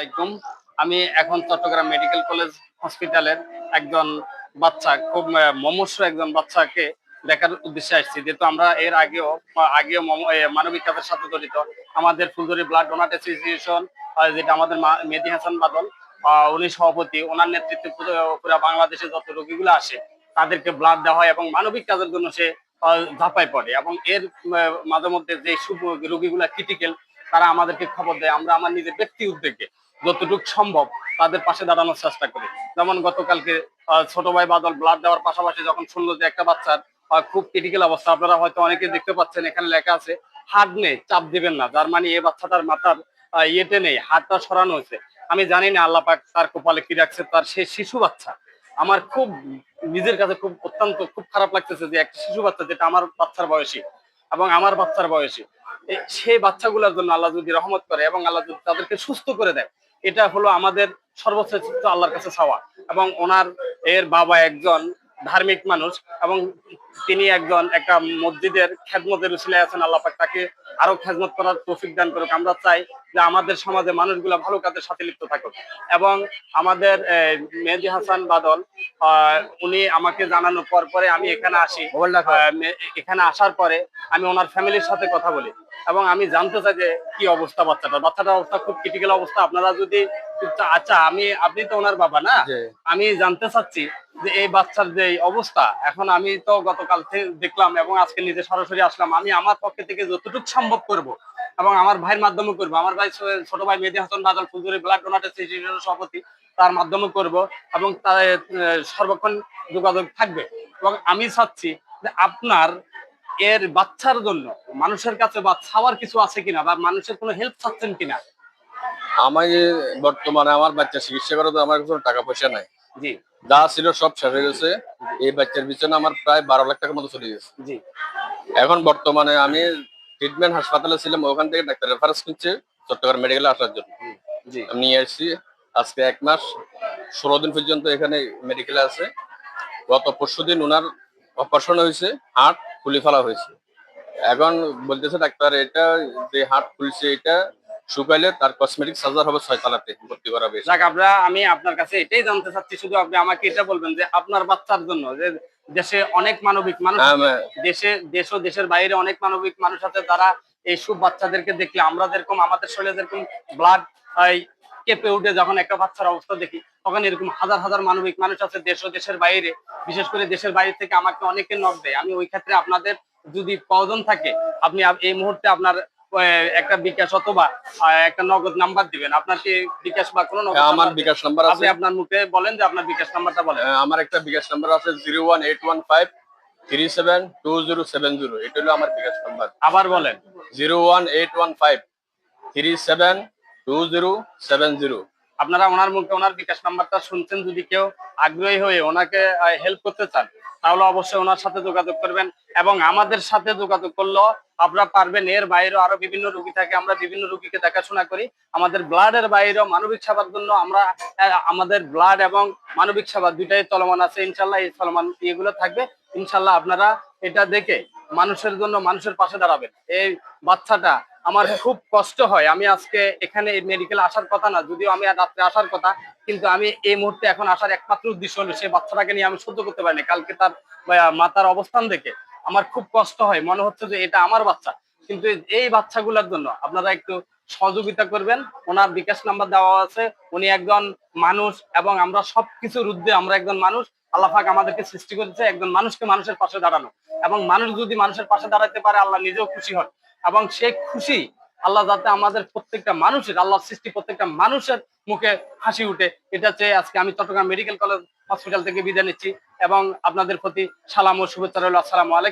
আলাইকুম। আমি এখন চট্টগ্রাম মেডিকেল কলেজ হসপিটালের একজন বাচ্চা, খুব মমস্য একজন বাচ্চাকে দেখার উদ্দেশ্যে আসছি। যেহেতু আমরা এর আগেও আগেও মানবিক কাজের সাথে জড়িত, আমাদের ফুলদরি ব্লাড ডোনার অ্যাসোসিয়েশন যেটা আমাদের মা- মেহেদি হাসান বাদল উনি সভাপতি, ওনার নেতৃত্বে পুরো- বাংলাদেশে যত রোগীগুলো আসে, তাদেরকে ব্লাড দেওয়া হয় এবং মানবিক কাজের জন্য সে ঝাঁপায় পড়ে এবং এর মাঝে মধ্যে যে রোগীগুলা ক্রিটিক্যাল তারা আমাদেরকে খবর দেয়, আমরা আমার নিজের ব্যক্তি উদ্যোগে যতটুকু সম্ভব তাদের পাশে দাঁড়ানোর চেষ্টা করি। যেমন গতকালকে ছোট ভাই বাদল ব্লাড দেওয়ার পাশাপাশি যখন শুনলো যে একটা বাচ্চার খুব ক্রিটিক্যাল অবস্থা, আপনারা হয়তো অনেকে দেখতে পাচ্ছেন, এখানে লেখা আছে, হাত নেই, চাপ দিবেন না। যার মানে এই বাচ্চাটার মাথার ইয়েতে নেই, হাতটা সরানো হয়েছে। আমি জানি না আল্লাহ পাক তার কপালে কি রাখছে, তার সেই শিশু বাচ্চা। আমার খুব, নিজের কাছে খুব অত্যন্ত খুব খারাপ লাগতেছে যে একটা শিশু বাচ্চা যেটা আমার বাচ্চার বয়সী এবং আমার বাচ্চার বয়সী। সেই বাচ্চাগুলোর জন্য আল্লাহ যদি রহমত করে এবং আল্লাহ যদি তাদেরকে সুস্থ করে দেয়, এটা হলো আমাদের সর্বশ্রেষ্ঠ আল্লাহর কাছে চাওয়া এবং ওনার এর বাবা একজন ধার্মিক মানুষ এবং তিনি একজন একটা মসজিদের খেদমতের উসিলায় আছেন আল্লাহ পাক তাকে আরও খেদমত করার তৌফিক দান করুক। আমরা চাই যে আমাদের সমাজে মানুষগুলো ভালো কাজের সাথে লিপ্ত থাকুক এবং আমাদের মেহেদি হাসান বাদল উনি আমাকে জানানোর পর পরে আমি এখানে আসি। এখানে আসার পরে আমি ওনার ফ্যামিলির সাথে কথা বলি এবং আমি জানতে চাই যে কি অবস্থা বাচ্চাটার। বাচ্চাটার অবস্থা খুব ক্রিটিক্যাল অবস্থা। আপনারা যদি আচ্ছা আমি আপনি তো ওনার বাবা না? আমি জানতে চাচ্ছি যে এই বাচ্চার যে অবস্থা এখন আমি তো গতকাল থেকে দেখলাম এবং আজকে নিজে সরাসরি আসলাম আমি আমার পক্ষে থেকে যতটুকু সম্ভব করব এবং আমার ভাইয়ের মাধ্যমে করব। আমার ভাই ছোট ভাই মেহেদি হাসান বাদল ফুলজুরি ব্লাড ডোনার অ্যাসোসিয়েশনের সভাপতি তার মাধ্যমে করব এবং তার সর্বক্ষণ যোগাযোগ থাকবে। এবং আমি চাচ্ছি যে আপনার এর বাচ্চার জন্য মানুষের কাছে বা ছাওয়ার কিছু আছে কিনা বা মানুষের কোনো হেল্প চাচ্ছেন কিনা আমি বর্তমানে আমার বাচ্চা চিকিৎসা করার তো আমার কোনো টাকা পয়সা নাই। জি। যা ছিল সব শেষ হয়ে গেছে। এই বাচ্চার পিছনে আমার প্রায় বারো লাখ টাকার মতো চলে গেছে। জি। এখন বর্তমানে আমি ট্রিটমেন্ট হাসপাতালে ছিলাম ওখান থেকে ডাক্তার রেফারেন্স করছে চট্টগ্রাম মেডিকেলে আসার জন্য। জি। আমি নিয়ে আসছি আজকে এক মাস ষোলো দিন পর্যন্ত এখানে মেডিকেলে আছে। গত পরশু দিন ওনার অপারেশন হয়েছে হাট খুলে ফেলা হয়েছে। এখন বলতেছে ডাক্তার এটা যে হাট খুলছে এটা শুকাইলে তার কসমেটিক সার্জার হবে ছয়তলাতে ভর্তি করা হয়েছে। যাক আমরা আমি আপনার কাছে এটাই জানতে চাচ্ছি শুধু আপনি আমাকে এটা বলবেন যে আপনার বাচ্চার জন্য যে দেশে অনেক মানবিক মানুষ হ্যাঁ, দেশে দেশ ও দেশের বাইরে অনেক মানবিক মানুষ আছে তারা এই সব বাচ্চাদেরকে দেখলে আমরা যেরকম আমাদের শরীরে যেরকম ব্লাড কেঁপে উঠে যখন একটা বাচ্চার অবস্থা দেখি তখন এরকম হাজার হাজার মানবিক মানুষ আছে দেশ ও দেশের বাইরে বিশেষ করে দেশের বাইরে থেকে আমাকে অনেকে নক দেয়। আমি ওই ক্ষেত্রে আপনাদের যদি প্রয়োজন থাকে আপনি এই মুহূর্তে আপনার একটা বিকাশ অথবা একটা নগদ নাম্বার দিবেন। আপনার কি বিকাশ বা কোনো আমার বিকাশ নাম্বার আপনি আছে। আপনার মুখে বলেন যে আপনার বিকাশ নাম্বারটা বলেন। আমার একটা বিকাশ নাম্বার আছে zero one eight one five three seven two zero seven zero. এটা হলো আমার বিকাশ নাম্বার। আবার বলেন। Zero one eight one five three seven two zero seven zero. আপনারা ওনার মুখে ওনার বিকাশ নাম্বারটা শুনছেন, যদি কেউ আগ্রহী হয়ে ওনাকে হেল্প করতে চান, তাহলে অবশ্যই ওনার সাথে যোগাযোগ করবেন এবং আমাদের সাথে যোগাযোগ করলেও আপনারা পারবেন। এর বাইরেও আরও বিভিন্ন রুগী থাকে, আমরা বিভিন্ন রুগীকে দেখাশোনা করি। আমাদের ব্লাডের বাইরেও মানবিক সেবার জন্য আমরা আমাদের ব্লাড এবং মানবিক সেবা দুইটাই চলমান আছে। ইনশাল্লাহ এই চলমান ইয়েগুলো থাকবে। ইনশাল্লাহ আপনারা এটা দেখে মানুষের জন্য মানুষের পাশে দাঁড়াবেন। এই বাচ্চাটা আমার খুব কষ্ট হয়। আমি আজকে এখানে মেডিকেল আসার কথা না, যদিও আমি রাত্রে আসার কথা, কিন্তু আমি এই মুহূর্তে এখন আসার একমাত্র উদ্দেশ্য হলো সেই বাচ্চাটাকে নিয়ে আমি সহ্য করতে পারিনি। কালকে তার মাতার অবস্থান দেখে আমার খুব কষ্ট হয়। মনে হচ্ছে যে এটা আমার বাচ্চা। কিন্তু এই বাচ্চাগুলোর জন্য আপনারা একটু সহযোগিতা করবেন। ওনার বিকাশ নাম্বার দেওয়া আছে। উনি একজন মানুষ এবং আমরা সবকিছুর ঊর্ধ্বে আমরা একজন মানুষ। আল্লাহ পাক আমাদেরকে সৃষ্টি করেছে। একজন মানুষকে মানুষের পাশে দাঁড়ানো। এবং মানুষ যদি মানুষের পাশে দাঁড়াতে পারে, আল্লাহ নিজেও খুশি হন। এবং সেই খুশি আল্লাহ যাতে আমাদের প্রত্যেকটা মানুষের, আল্লাহর সৃষ্টি প্রত্যেকটা মানুষের মুখে হাসি উঠে। এটা চেয়ে আজকে আমি চট্টগ্রাম মেডিকেল কলেজ হসপিটাল থেকে বিদায় নিচ্ছি এবং আপনাদের প্রতি সালাম ও শুভেচ্ছা রইল। আসসালামু আলাইকুম।